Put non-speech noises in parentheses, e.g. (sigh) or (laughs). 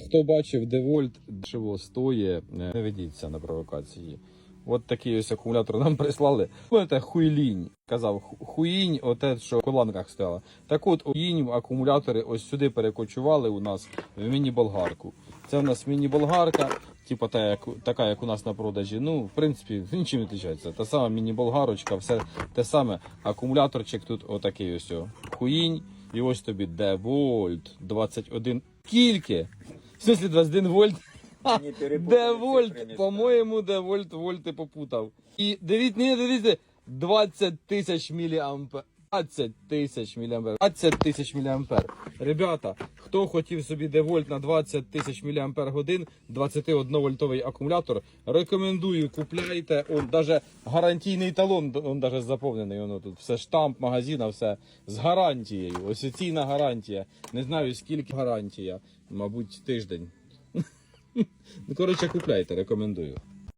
Хто бачив Девольт, чого стоїть, не ведіться на провокації. От такий ось акумулятор нам (laughs) прислали. Це хуйлінь. Казав, хуїнь, оте, що в колонках стояло. Так от, хуїнь акумулятори ось сюди перекочували у нас в міні-болгарку. Це у нас міні-болгарка, типу та, як, така, як у нас на продажі. Ну, в принципі, (laughs) нічим не відрізняється. Та сама міні-болгарочка, все те саме. Акумуляторчик тут отакий ось. Хуїнь. І ось тобі Девольт 21. Скільки? В смысле 21 вольт? Не Де вольт? По-моєму, де вольт, вольти попутав. І дивіться, не дивіться, 20 тисяч міліампер. 20 тисяч міліампер. 20 тисяч міліампер. Ребята, хто хотів собі девольт на 20 тисяч міліампер годин, 21 вольтовий акумулятор, рекомендую, купляйте. Он даже гарантійний талон, он даже заповнений. Воно тут все штамп магазина, все з гарантією. Офіційна гарантія. Не знаю скільки гарантія. Мабуть, тиждень. (laughs) Ну, коротше, купляйте, рекомендую.